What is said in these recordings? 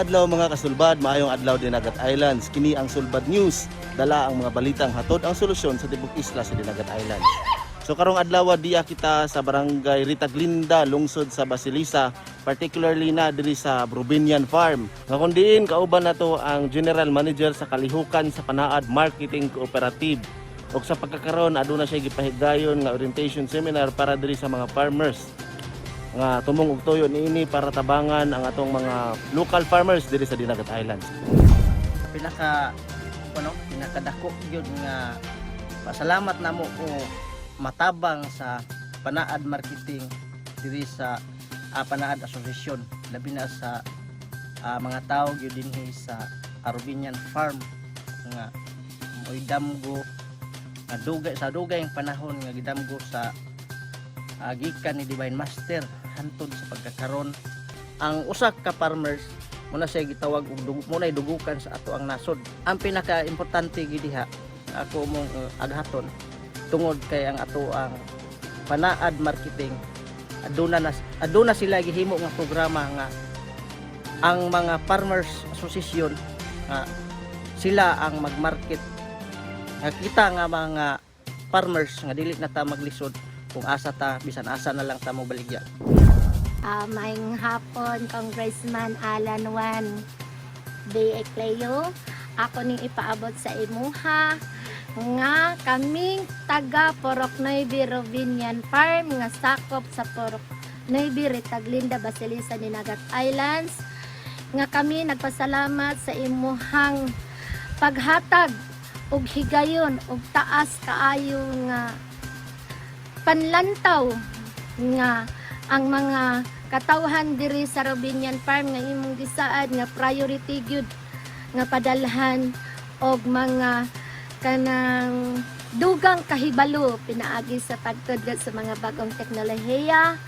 adlaw mga kasulbad, maayong adlaw din Dinagat Islands. Kini ang Sulbad News. Dala ang mga balitang hatod ang solusyon sa tibok isla sa Dinagat Islands. So karong adlaw diya kita sa barangay Ritaglinda, lungsod sa Basilisa, particularly na diri sa Brubinian Farm. Nga kun diin kauban nato ang General Manager sa Kalihukan sa Panaad Marketing Cooperative. Og sa pagkakaroon aduna siya gipahigayon nga orientation seminar para diri sa mga farmers nga tumong og tuyo niini para tabangan ang atong mga local farmers diri sa Dinagat Islands. pinaka ano pinakadako yun nga pasalamat na mo ko matabang sa Panaad Marketing diri sa ah, Panaad Association labi na sa ah, mga tao gyud dinhi sa Arubinian Farm nga moy damgo nga dugay sa dugay ang panahon nga gidamgo sa ah, gikan ni Divine Master hantod sa pagkakaron ang usa ka farmers muna siya gitawag og dug muna dugukan sa ato ang nasod. Ang pinaka importante gid ako mong uh, aghaton tungod kay ang ato ang panaad marketing. Aduna na aduna sila gihimo nga programa nga ang mga farmers association nga sila ang magmarket. Nga kita nga mga farmers nga dili na ta maglisod kung asa ta bisan asa na lang ta mo baligya Ah, maayong hapon, Congressman Alan Juan de Ecleo. Ako ning ipaabot sa imuha nga kaming taga Porok Nuevi Rovinian Farm nga sakop sa Porok Nuevi Retaglinda Basilisa Dinagat Islands nga kami nagpasalamat sa imuhang paghatag og higayon og taas kaayo nga panlantaw nga ang mga katawhan diri sa Robinian Farm nga imong gisaad nga priority gyud nga padalhan og mga kanang dugang kahibalo. Pinaagi sa pagtudlod sa mga bagong teknolohiya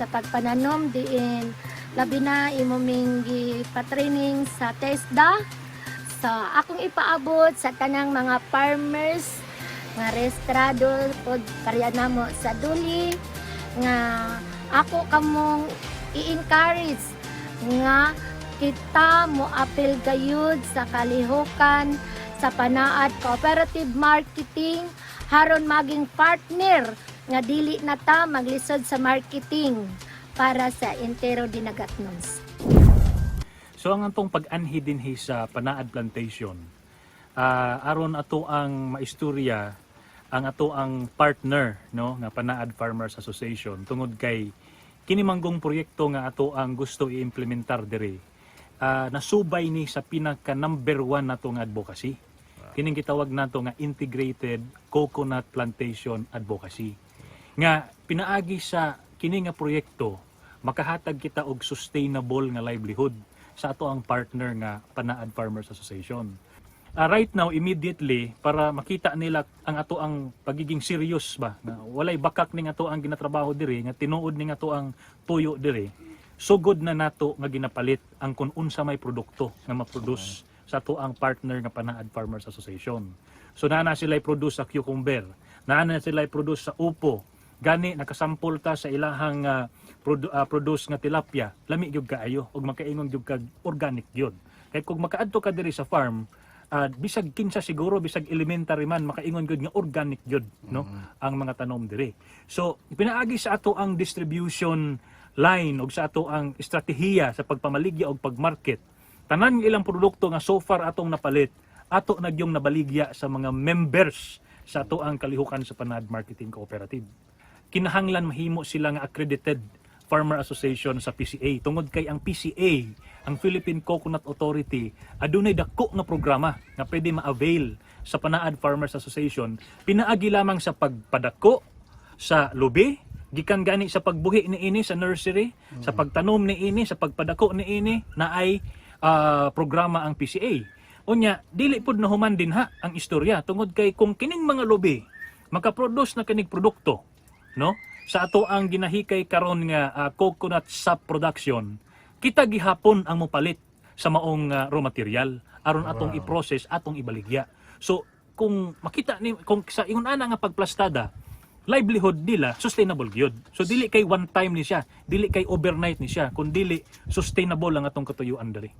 sa pagpananom diin. Labi na imo ming gipa-training sa TESDA sa akong ipaabot sa tanang mga farmers nga restrado pod karya namo sa duli nga ako kamong i-encourage nga kita mo apel gayud sa kalihukan sa panaad cooperative marketing haron maging partner nga dili na ta maglisod sa marketing para sa entero dinagatnons. So ang atong pag-anhi dinhi sa Panaad Plantation, ah, aron ato ang maistorya ang ato ang partner no nga Panaad Farmers Association tungod kay kini manggong proyekto nga ato ang gusto i-implementar diri. ah, nasubay ni sa pinaka number one nato nga advocacy. Kining gitawag nato nga integrated coconut plantation advocacy. Nga pinaagi sa kini nga proyekto makahatag kita og sustainable nga livelihood sa ato ang partner nga Panaad Farmers Association. Ah, right now immediately para makita nila ang ato ang pagiging serious ba na walay bakak ning ato ang ginatrabaho diri nga tinuod ning ato ang tuyo diri sugod na nato nga ginapalit ang kun unsa may produkto nga ma-produce sa ato ang partner nga Panaad Farmers Association. So naa na sila produce sa cucumber, naa na sila produce sa upo, gani nakasampol ta sa ilahang ah, produ- ah, produce nga tilapia, lami gyud kaayo ug makaingon gyud kag organic gyud. Kay kung makaadto ka diri sa farm, ah, bisag kinsa siguro bisag elementary man makaingon gyud nga organic gyud no ang mga tanom diri. So pinaagi sa ato ang distribution line ug sa ato ang estratehiya sa pagpamaligya ug pagmarket. Tanan ilang produkto nga so far atong napalit, ato nagyong nabaligya sa mga members sa ato ang kalihukan sa Panad Marketing Cooperative kinahanglan mahimo sila nga accredited Farmer Association sa PCA tungod kay ang PCA ang Philippine Coconut Authority adunay dako nga programa nga pwede ma-avail sa Panaad Farmers Association. Pinaagi lamang sa pagpadako sa lubi gikan gani sa pagbuhi ni ini sa nursery sa pagtanom ni ini sa pagpadako ni ini na ay ah, programa ang PCA unya dili pud na human din ha ang istorya tungod kay kung kining mga lubi makaproduce na kinig produkto no sa ato ang ginahikay karon nga ah, coconut sap production kita gihapon ang mopalit sa maong ah, raw material aron atong i-process atong ibaligya. So kung makita ni kung sa ingon ana nga pagplastada livelihood nila sustainable gyud. So dili kay one time ni siya dili kay overnight ni siya kun dili sustainable ang atong katuyuan diri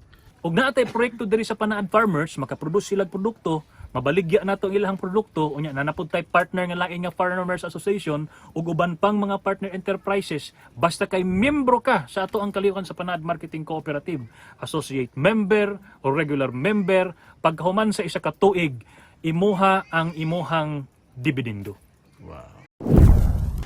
ug naatay proyekto diri sa Panaad Farmers makaproduce sila produkto mabaligya nato ang ilang produkto. Unya nanapod tay partner nga lain nga Farmers Association ug uban pang mga partner enterprises. Basta kay membro ka sa ato ang kalihukan sa Panaad Marketing Cooperative. Associate member o regular member paghuman sa isa ka tuig imuha ang imuhang dividendo.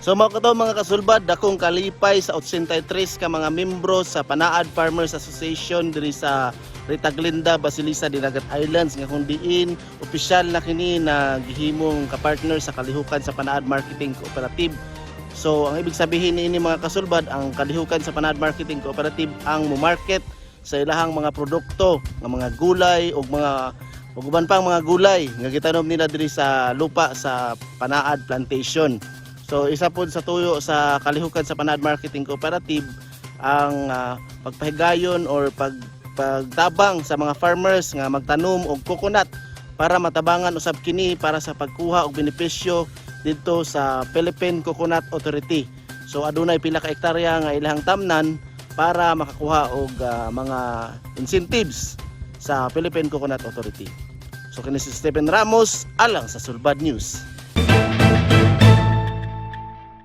So mga kato mga kasulbad, dakong kalipay sa 83 ka mga membro sa Panaad Farmers Association diri sa Ritaglinda, Basilisa, Dinagat Islands nga kung diin opisyal na kini na gihimong kapartner sa kalihukan sa Panaad Marketing Cooperative. So ang ibig sabihin niini mga kasulbad, ang kalihukan sa Panaad Marketing Cooperative ang mo-market sa ilahang mga produkto nga mga gulay o mga ug uban pang mga gulay nga gitanom nila diri sa lupa sa Panaad Plantation. So isa po sa tuyo sa kalihukan sa Panaad Marketing Cooperative ang ah, pagpahigayon or pag pagtabang sa mga farmers nga magtanom og coconut para matabangan usab kini para sa pagkuha og benepisyo dito sa Philippine Coconut Authority. So adunay pila ka hektarya nga ilang tamnan para makakuha og ah, mga incentives sa Philippine Coconut Authority. So kini si Stephen Ramos alang sa Sulbad News.